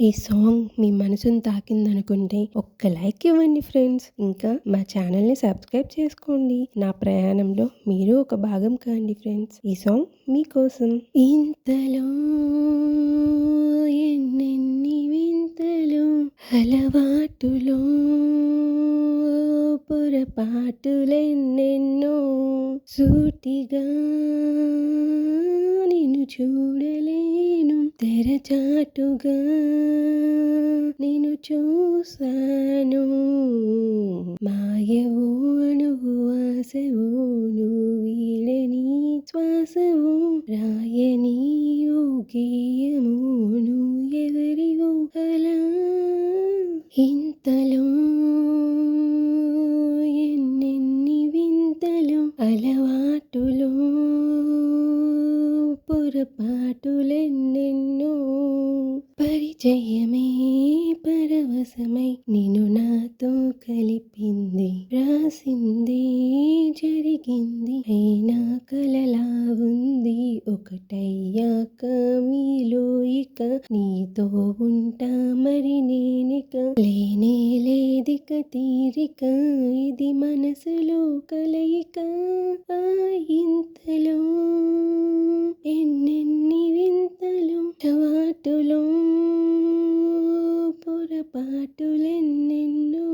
ఈ సాంగ్ మీ మనసును తాకిందనుకుంటే ఒక్క లైక్ ఇవ్వండి ఫ్రెండ్స్. ఇంకా మా ఛానల్ని సబ్స్క్రైబ్ చేసుకోండి. నా ప్రయాణంలో మీరు ఒక భాగం కాండి ఫ్రెండ్స్. ఈ సాంగ్ మీకోసం ఇంతలో ఎన్నెన్ని వింతలు అలవాటులో పొరపాటులెన్నెన్నో సూటిగా నేను చూడలే. తెరచాటుగా నేను చూశాను. మాయవో అణువు ఆశవో నువ్వు వీడని రాయని ఓ గేయమో నువ్వు ఎవరివో అలా ఇంతలో ఎన్నెన్ని వింతలు అలవ పొరపాటులెన్నెన్నో పరిచయమే పరవశమై నిన్ను నాతో కలిపింది రాసింది జరిగింది అయినా కలలా ఉంది. ఒకటయ్యాక మీలో ఇక నీతో ఉంటా మరి నేనిక. లేనే లేదిక తీరిక ఇది మనసులో కలయిక. ఆ പാട്ടുലെന്നെന്നോ